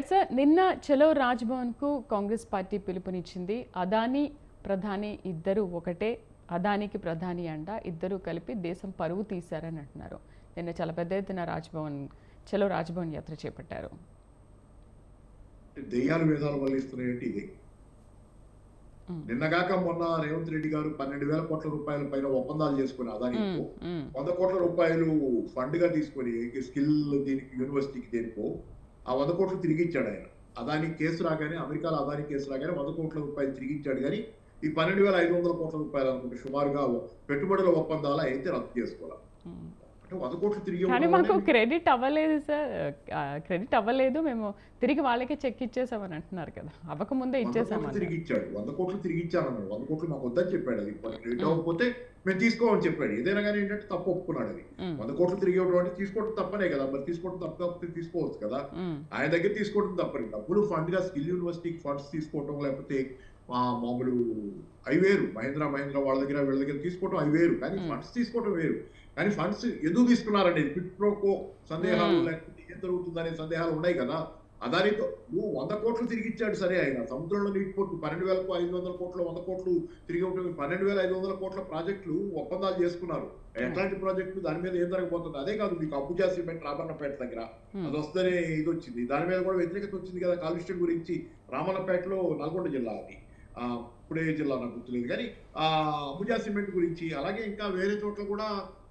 Right sir నిన్న చలో రాజ్భవన్కు Congress party పిలుపునిచ్చింది. అదానీ ప్రధాని ఇద్దరు ఒకటే అదానికి ప్రధాని అంట ఇద్దరు కలిపి దేశం పరువు తీశారని అంటున్నారు. నిన్న చాలా పెద్ద ఎత్తున రాజ్భవన్ చలో రాజ్భవన్ యాత్ర చేపట్టారు. దెయ్యాలు వేదాలు వల్లిస్తున్నాయంటే ఇది. నిన్నగాక మొన్న రేవంత్ రెడ్డి గారు పన్నెండు వేల కోట్ల రూపాయల పైన ఒప్పందాలు చేసుకుని మ్మ్, వంద కోట్ల రూపాయలు ఫండ్గా తీసుకొని స్కిల్ దీనికి యూనివర్సిటీకి దేనికో ఆ వంద కోట్లు తిరిగి ఇచ్చాడు ఆయన. అదాని కేసు రాగానే అమెరికాలో అదాని కేసు రాగానే వంద కోట్ల రూపాయలు తిరిగి ఇచ్చాడు కానీ ఈ పన్నెండు వేల ఐదు వందల కోట్ల రూపాయలు అనుకుంటే సుమారుగా పెట్టుబడుల ఒప్పందాలు అయితే రద్దు చేసుకోవాలి. మ్మ్. అంటే వంద కోట్లు తిరిగి కానీ మాకు క్రెడిట్ అవ్వలేదు సార్. క్రెడిట్ అవ్వలేదు. మేము తిరిగి వాళ్ళకే చెక్ ఇచ్చేసామని అంటున్నారు కదా. అవ్వకముందే ఇచ్చేసామని తిరిగి ఇచ్చాడు. వంద కోట్లు తిరిగి ఇచ్చానన్నాడు వంద కోట్లు మాకు వద్దని చెప్పాడు. అది రేట్ అవ్వకపోతే మేము తీసుకోమని చెప్పాడు. ఏదైనా కానీ ఏంటంటే తప్పు ఒప్పుకున్నాడు అది. వంద కోట్లు తిరిగి ఇవ్వడం అంటే తీసుకోవడం తప్పనే కదా. మరి తీసుకోవడం తప్పు తీసుకోవచ్చు కదా. ఆయన దగ్గర తీసుకోవడం తప్పని డబ్బులు ఫండ్గా స్కిల్ యూనివర్సిటీకి ఫండ్స్ తీసుకోవడం లేకపోతే మామూలు అవి వేరు. మహేంద్ర మహేంద్ర వాళ్ళ దగ్గర వీళ్ళ దగ్గర తీసుకోవడం అవి వేరు. కానీ. ఫండ్స్ తీసుకోవడం వేరు. కానీ ఫండ్స్ ఎందుకు తీసుకున్నారండి? క్విట్ ప్రోకో సందేహాలు. లేకపోతే ఏం జరుగుతుందనే సందేహాలు ఉన్నాయి కదా. అదానితో నువ్వు వంద కోట్లు తిరిగి ఇచ్చాడు సరే ఆయన. సముద్రంలో నీటి పోర్టు పన్నెండు వేలకు ఐదు వందల కోట్లు వంద కోట్లు తిరిగి ఉంటుంది పన్నెండు వేల ఐదు వందల కోట్ల ప్రాజెక్టులు ఒప్పందాలు చేసుకున్నారు. ఎట్లాంటి ప్రాజెక్టులు? దాని మీద ఏం జరగబోతుంది? అదే కాదు మీకు అబుజా సిమెంట్ రామన్నపేట దగ్గర. అది వస్తేనే ఇది వచ్చింది. దాని మీద కూడా వ్యతిరేకత వచ్చింది కదా కాలుష్యం గురించి రామన్నపేటలో నల్గొండ జిల్లా అది. ఇప్పుడే జిల్లా నాకు గుర్తులేదు. కానీ ఆ అంబుజా సిమెంట్ గురించి అలాగే ఇంకా వేరే చోట్ల కూడా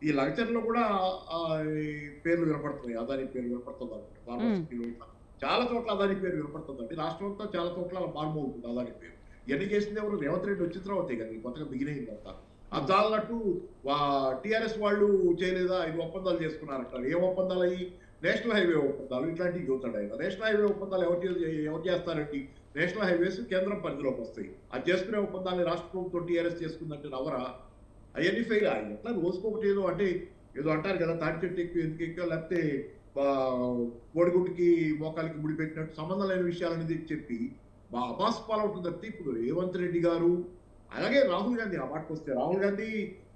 ఈ లక్చర్లో కూడా పేర్లు వినపడుతున్నాయి. అదాని పేరు వినపడుతుంది ఇట్లా. చాలా చోట్ల అదాని పేరు వినపడుతుందండి రాష్ట్రం అంతా చాలా చోట్ల అలా మారుమోగుతుంది అదాని పేరు. ఎన్ని చేసింది ఎవరు? రేవంత్ రెడ్డి వచ్చిన తర్వాతే కదా. కొత్తగా బిగినైంది అంతా. అదాలన్నట్టు టిఆర్ఎస్ వాళ్ళు చేయలేదా? ఐదు ఒప్పందాలు చేసుకున్నారంటారు ఏ ఒప్పందాలు అయ్యి? నేషనల్ హైవే ఒప్పందాలు. ఇట్లాంటివి చూస్తాడు ఆయన. నేషనల్ హైవే ఒప్పందాలు ఎవరు ఎవరు చేస్తారండి? నేషనల్ హైవేస్ కేంద్రం పరిధిలోకి వస్తాయి. అది చేసుకునే ఒప్పందాన్ని రాష్ట్ర ప్రభుత్వం టీఆర్ఎస్ చేసుకుందంటే నవరా? అవన్నీ ఫెయిల్ అయ్యి ఎట్లా రోజుకొకటి ఏదో అంటే ఏదో అంటారు కదా తాటి చెట్టు ఎక్కువ ఎందుకు ఎక్కువ? లేకపోతే కోడిగుడ్డుకి మోకాలికి ముడి పెట్టినట్టు సంబంధం లేని విషయాలనేది చెప్పి మా అబాస్ పాలవుతుంది తప్పితే ఇప్పుడు రేవంత్ రెడ్డి గారు అలాగే రాహుల్ గాంధీ ఆ మాటకు వస్తే రాహుల్ గాంధీ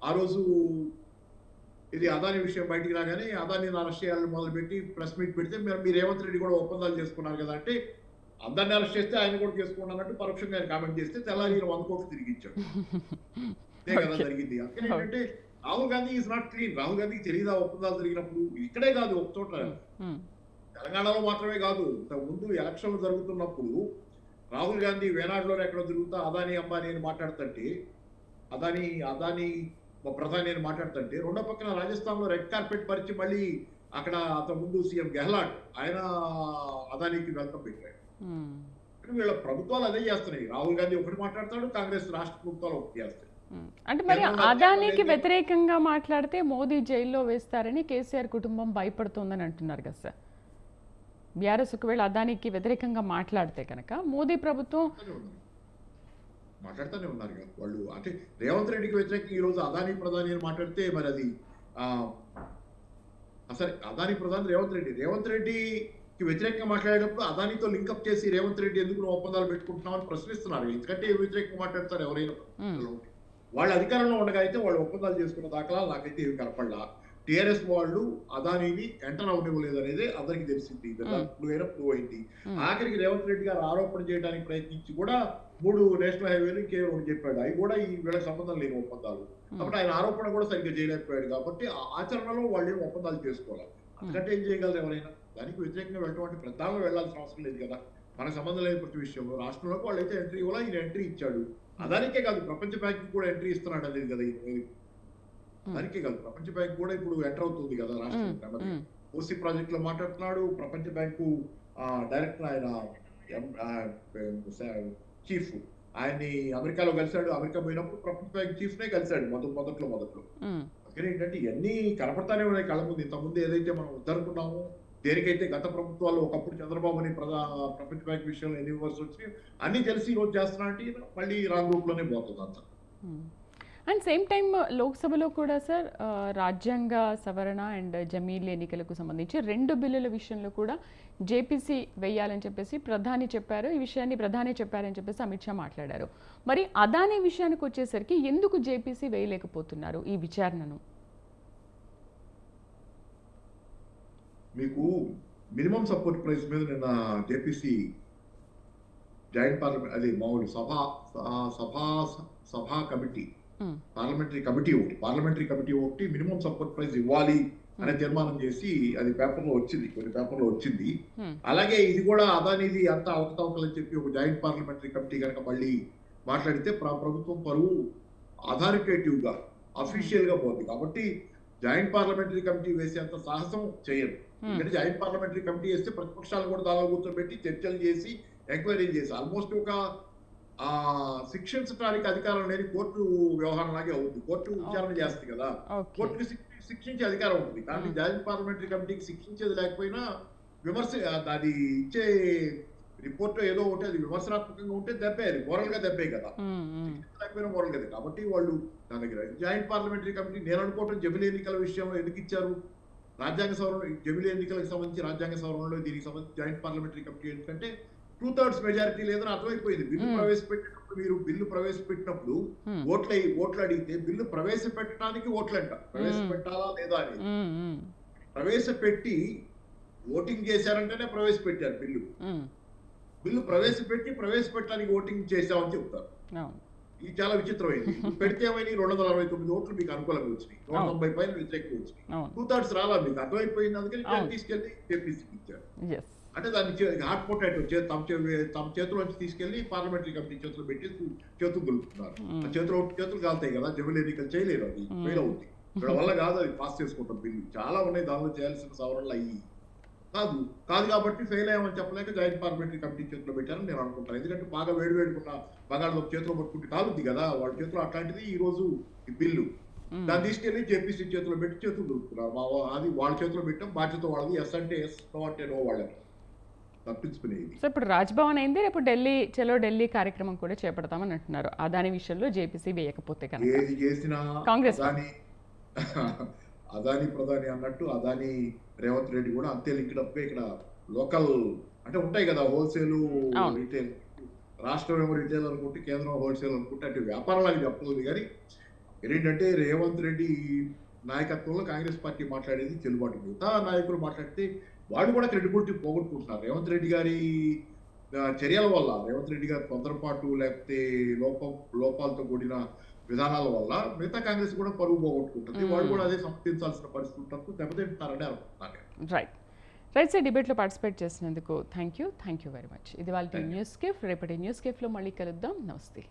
ఆ రోజు ఇది అదాని విషయం బయటికి రాగానే అదాని అరెస్ట్ చేయాలని మొదలుపెట్టి ప్రెస్ మీట్ పెడితే మీరు మీరు రేవంత్ రెడ్డి కూడా ఒప్పందాలు చేసుకున్నారు కదా అంటే అందరిని అరెస్ట్ చేస్తే ఆయన కూడా చేసుకున్నాను అన్నట్టు పరోక్షంగా ఆయన కామెంట్ చేస్తే తెల్లారి వంద కోట్లు తిరిగి ఇచ్చాడు. ఇదే కదా. జరిగింది. అందుకని ఏంటంటే Rahul Gandhi is not clean Rahul గాంధీకి తెలియదా ఒప్పందాలు జరిగినప్పుడు? ఇక్కడే కాదు ఒక చోట. తెలంగాణలో మాత్రమే కాదు. ఇంతకు ముందు ఎలక్షన్లు జరుగుతున్నప్పుడు రాహుల్ గాంధీ వేనాడులో ఎక్కడ తిరుగుతా అదాని అంబానీ అని మాట్లాడుతుంటే అదాని అదాని ప్రధాని అని మాట్లాడుతుంటే రెండో పక్కన రాజస్థాన్లో రెడ్ కార్పెట్ పరిచి మళ్ళీ అక్కడ అంతకు ముందు సీఎం గెహ్లాట్. ఆయన అదానికి వెల్కమ్ పెట్టాడు. వీళ్ళ ప్రభుత్వాలు అదే చేస్తున్నాయి. రాహుల్ గాంధీ ఒకటి మాట్లాడతాడు కాంగ్రెస్ రాష్ట్ర ప్రభుత్వాలు ఒకటి చేస్తాయి. అంటే మరి అదానికి వ్యతిరేకంగా మాట్లాడితే మోదీ జైల్లో వేస్తారని కేసీఆర్ కుటుంబం భయపడుతోందని అంటున్నారు కదా సార్. బీఆర్ఎస్ ఒకవేళ అదానికి వ్యతిరేకంగా మాట్లాడితే కనుక మోదీ ప్రభుత్వం మాట్లాడుతూనే ఉన్నారు. కదా వాళ్ళు. అంటే రేవంత్ రెడ్డికి వ్యతిరేకంగా ఈ రోజు అదాని ప్రధాని అని మాట్లాడితే మరి అది సరే అదాని ప్రధాని రేవంత్ రెడ్డి. రేవంత్ వ్యతిరేకంగా మాట్లాడేటప్పుడు అదానితో లింకప్ చేసి రేవంత్ రెడ్డి ఎందుకు నువ్వు ఒప్పందాలు పెట్టుకుంటున్నావు అని ప్రశ్నిస్తున్నారు. ఎందుకంటే వ్యతిరేకంగా మాట్లాడతారు ఎవరైనా. వాళ్ళు అధికారంలో ఉండగా అయితే వాళ్ళు ఒప్పందాలు చేసుకున్న దాఖలా నాకైతే ఏమి కనపడలా. టిఆర్ఎస్ వాళ్ళు అదానిని ఎంటర్ అవనివ్వలేదు అనేది అందరికీ తెలిసింది. ప్రూవ్ అయింది. ఆఖరికి రేవంత్ రెడ్డి గారు ఆరోపణ చేయడానికి ప్రయత్నించి కూడా మూడు నేషనల్ హైవేలు కేవలం చెప్పాడు. అవి కూడా ఈ వీళ్ళకి సంబంధం లేని ఒప్పందాలు. కాబట్టి ఆయన ఆరోపణ కూడా సరిగ్గా చేయలేకపోయాడు కాబట్టి ఆ ఆచరణలో వాళ్ళు ఏం ఒప్పందాలు చేసుకోవాలి? అందుకంటే ఏం చేయగలరు ఎవరైనా? దానికి వ్యతిరేకంగా వెళ్ళడం అంటే ప్రధానంగా వెళ్ళాల్సిన అవసరం లేదు కదా. మనకు సంబంధం లేని ప్రతి విషయంలో రాష్ట్రంలోకి వాళ్ళైతే ఎంట్రీ ఇవ్వాలా? ఈయన ఎంట్రీ ఇచ్చాడు. అదానికే కాదు ప్రపంచ బ్యాంక్ కూడా ఎంట్రీ ఇస్తున్నాడు అనేది కదా. దానికే కాదు ప్రపంచ బ్యాంక్ కూడా ఇప్పుడు ఎంటర్ అవుతుంది కదా రాష్ట్రం ఓసీ ప్రాజెక్ట్లో మాట్లాడుతున్నాడు ప్రపంచ బ్యాంకు డైరెక్టర్ ఆయన చీఫ్. ఆయన్ని అమెరికాలో కలిశాడు. అమెరికా పోయినప్పుడు ప్రపంచ బ్యాంక్ చీఫ్ నే కలిశాడు మొదటి మొదట్లో మొదట్లో. అందుకని ఏంటంటే ఇవన్నీ కనపడతానే ఉన్నాయి కళ్ళ ముందు. ఇంతకుముందు ఏదైతే మనం వద్దనుకున్నామో దేనికైతే గత ప్రభుత్వాలు ఒకప్పుడు చంద్రబాబు అని ప్రధా ప్రపంచ బ్యాంక్ విషయంలో ఎన్ని ఇవ్వాల్సి వచ్చి అన్ని కలిసి ఈరోజు చేస్తున్నా అంటే మళ్ళీ రాంగ్ రూట్లోనే పోతుంది అంత. అండ్ సేమ్ టైం లోక్సభలో కూడా సార్ uh, రాజ్యాంగ సవరణ అండ్ జమీల్ ఎన్నికలకు సంబంధించి రెండు బిల్లుల విషయంలో కూడా జేపీసీ వేయాలని చెప్పేసి ప్రధాని చెప్పారు. ఈ విషయాన్ని ప్రధాని చెప్పారని చెప్పేసి అమిత్ షా మాట్లాడారు. మరి అదానీ విషయానికి వచ్చేసరికి ఎందుకు జేపీసీ వేయలేకపోతున్నారు ఈ విచారణను? మీకు మినిమం సపోర్ట్ ప్రైస్ మీద నిన్న జేపీసీ జాయింట్ పార్లమెంట్ అది మామూలు సభా సభా సభా కమిటీ. పార్లమెంటరీ కమిటీ ఒకటి పార్లమెంటరీ కమిటీ ఒకటి మినిమం సపోర్ట్ ప్రైస్ ఇవ్వాలి అనే తీర్మానం చేసి అది పేపర్లో వచ్చింది కొన్ని పేపర్లో వచ్చింది. అలాగే ఇది కూడా అదానిది అంతా అవకతవకలని చెప్పి ఒక జాయింట్ పార్లమెంటరీ కమిటీ కనుక మళ్ళీ మాట్లాడితే ప్ర- ప్రభుత్వం పరువు అథారిటేటివ్గా అఫీషియల్గా పోతుంది కాబట్టి జాయింట్ పార్లమెంటరీ కమిటీ వేసేంత సాహసం చేయరు. ఎందుకంటే జాయింట్ పార్లమెంటరీ కమిటీ వేస్తే ప్రతిపక్షాలు కూడా దానిలో కూర్చోబెట్టి చర్చలు చేసి ఎంక్వైరీ చేసి ఆల్మోస్ట్ ఒక ఆ శిక్షించడానికి అధికారం లేని కోర్టు వ్యవహారం లాగే అవుతుంది కోర్టు విచారణ చేస్తుంది కదా. కోర్టుకి శిక్ష- శిక్షించే అధికారం ఉంటుంది కానీ Hmm. జాయింట్ పార్లమెంటరీ కమిటీకి శిక్షించేది లేకపోయినా విమర్శ అది ఇచ్చే రిపోర్ట్ ఏదో ఒకటి అది విమర్శనాత్మకంగా ఉంటే దెబ్బే అది. మోరల్గా దెబ్బే కదా. మ్మ్. లేకపోయినా మోరల్ కదా. కాబట్టి వాళ్ళు నా దగ్గర జాయింట్ పార్లమెంటరీ కమిటీ నేను అనుకోవటం జమిలీ ఎన్నికల విషయంలో ఎందుకు ఇచ్చారు? రాజ్యాంగ సవరణ జమిలీ ఎన్నికలకు సంబంధించి రాజ్యాంగ సవరణలో దీనికి సంబంధించి జాయింట్ పార్లమెంటరీ కమిటీ ఎందుకంటే టూ థర్డ్స్ మెజారిటీ లేదని అర్థమైపోయింది బిల్లు. ప్రవేశపెట్టినప్పుడు మీరు బిల్లు ప్రవేశపెట్టినప్పుడు. ఓట్లు ఓట్లు అడిగితే బిల్లు ప్రవేశపెట్టడానికి ఓట్లంట ప్రవేశపెట్టాలా లేదా అని. ప్రవేశపెట్టి ఓటింగ్ చేశారంటేనే ప్రవేశపెట్టారు బిల్లు. బిల్లు ప్రవేశపెట్టి ప్రవేశపెట్టడానికి ఓటింగ్ చేశామని చెప్తారు ఇది చాలా విచిత్రమైంది. పెడితే ఏమైనా రెండు వందల అరవై తొమ్మిది ఓట్లు మీకు అనుకూలంగా వచ్చినాయి. నూట. తొంభై పైన వ్యతిరేకంగా వచ్చినాయి. టూ థర్డ్స్ రాలా మీకు? అర్థమైపోయింది అందుకని. తీసుకెళ్ళి ఇచ్చారు ఎస్ అంటే దాన్ని హాట్ పొటాటో తమ తమ చేతిలోంచి తీసుకెళ్ళి పార్లమెంటరీ కమిటీ చేతిలో పెట్టి చేతులు దులుపుతున్నారు ఆ చేతిలో చేతులు కాలుతాయి కదా? జమిలి ఎన్నికలు చేయలేరు అది. ఫెయిల్ అవుతుంది ఇక్కడ వల్ల కాదు అది. పాస్ చేసుకుంటాం బిల్లు. చాలా ఉన్నాయి దానిలో చేయాల్సిన సవరణలు అయ్యి. కాదు. కాదు కాబట్టి ఫెయిల్ అయ్యామని చెప్పలేక జాయింట్ పార్లమెంటరీ కమిటీ చేతిలో పెట్టారని నేను అనుకుంటాను. ఎందుకంటే బాగా వేడి వేడుకున్న బంగాళదుంప చేతిలో పట్టుకుంటే కాలుద్ది కదా. వాళ్ళ చేతిలో అట్లాంటిది ఈ రోజు ఈ బిల్లు. దాన్ని తీసుకెళ్ళి జేపీసీ చేతిలో పెట్టి చేతులు వా- అది వాళ్ళ చేతిలో పెట్టాం బాధ్యత వాళ్ళది. ఎస్ అంటే ఎస్ నో అంటే నో వాళ్ళకి తప్పించుకునేది సో ఇప్పుడు రాజ్భవన్ అయింది రేపు ఢిల్లీ చలో ఢిల్లీ కార్యక్రమం కూడా చేపడతామని అంటున్నారు అదాని విషయంలో జేపీసీ వేయకపోతే కనుక. ఏది చేసినా కాంగ్రెస్ అదాని అదాని ప్రధాని అన్నట్టు అదాని రేవంత్ రెడ్డి కూడా అంతే లింక్డ్ అప్ ఇక్కడ లోకల్ అంటే ఉంటాయి కదా హోల్సేల్. రీటైల్ రాష్ట్రం ఏమో రీటైల్ అనుకుంటే కేంద్రం హోల్సేల్ అనుకుంటే అంటే వ్యాపారాలకు చెప్పలేదు కానీ ఏంటంటే రేవంత్ రెడ్డి నాయకత్వంలో కాంగ్రెస్ పార్టీ మాట్లాడేది చెల్లుబాటు మిగతా నాయకులు మాట్లాడితే వాళ్ళు కూడా క్రెడిబిలిటీ పోగొట్టుకుంటున్నారు రేవంత్ రెడ్డి గారి చర్యల వల్ల రేవంత్ రెడ్డి గారి తొందరపాటు లేకపోతే లోపం లోపాలతో కూడిన విధానాల వల్ల మిగతా కాంగ్రెస్ కూడా పరువు పోగొట్టుకుంటుంది. వాళ్ళు కూడా అదే సమర్థించాల్సిన పరిస్థితి ఉంటుంది దెబ్బతింటున్నారని అనుకుంటున్నాను రైట్ రైట్ సార్ డిబేట్లో పార్టిసిపేట్ చేసినందుకు thank you thank you very much ఇది వాళ్ళ. News cafe. రేపటి న్యూస్ కేఫ్లో మళ్ళీ కలుద్దాం. నమస్తే.